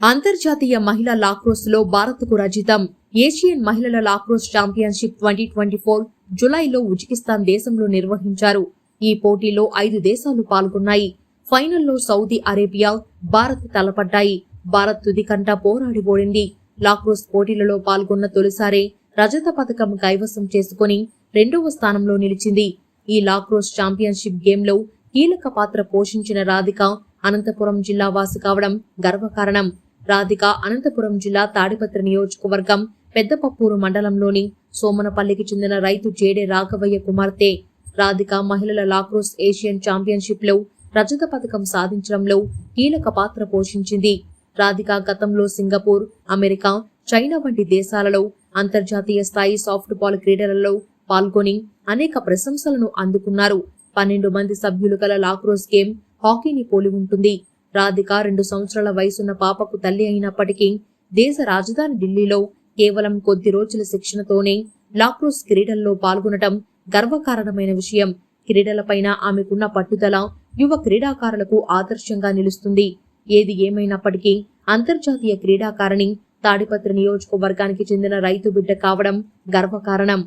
అంతర్జాతీయ మహిళా లాక్రోస్లో భారత్కు రజితం. ఏషియన్ మహిళల lacrosse championship twenty twenty four జులైలో Uzbekistan దేశంలో నిర్వహించారు. ఈ పోటీలో ఐదు దేశాలు పాల్గొన్నాయి. ఫైనల్లో సౌదీ అరేబియా భారత్ తలపడ్డాయి. భారత్ తుదికంటా పోరాడి ఓడింది. లాక్రోస్ పోటీలలో పాల్గొన్న తొలిసారే రజత పథకం కైవసం చేసుకుని రెండవ స్థానంలో నిలిచింది. ఈ లాక్రోస్ ఛాంపియన్షిప్ గేమ్లో కీలక పాత్ర పోషించిన రాధిక అనంతపురం జిల్లా వాసి కావడం గర్వకారణం. రాధిక అనంతపురం జిల్లా తాడిపత్రి నియోజకవర్గం పెద్దపప్పూరు మండలంలోని సోమనపల్లికి చెందిన రైతు జేడే రాఘవయ్య కుమార్తె. రాధిక మహిళల లాక్రోస్ ఏషియన్ ఛాంపియన్షిప్లో రజత పథకం సాధించడంలో కీలక పాత్ర పోషించింది. రాధిక గతంలో సింగపూర్ అమెరికా చైనా వంటి దేశాలలో అంతర్జాతీయ స్థాయి సాఫ్ట్ బాల్ క్రీడలలో పాల్గొని అనేక ప్రశంసలను అందుకున్నారు. పన్నెండు మంది సభ్యులు గల లాక్రోస్ గేమ్ హాకీని పోలి ఉంటుంది. రాధిక రెండు సంవత్సరాల వయసున్న పాపకు తల్లి అయినప్పటికీ దేశ రాజధాని ఢిల్లీలో కేవలం కొద్ది రోజుల శిక్షణతోనే లాక్రోస్ క్రీడల్లో పాల్గొనటం గర్వకారణమైన విషయం. క్రీడలపైన ఆమెకున్న పట్టుదల యువ క్రీడాకారులకు ఆదర్శంగా నిలుస్తుంది. ఏది ఏమైనప్పటికీ అంతర్జాతీయ క్రీడాకారిణి తాడిపత్రి నియోజకవర్గానికి చెందిన రైతు బిడ్డ కావడం గర్వకారణం.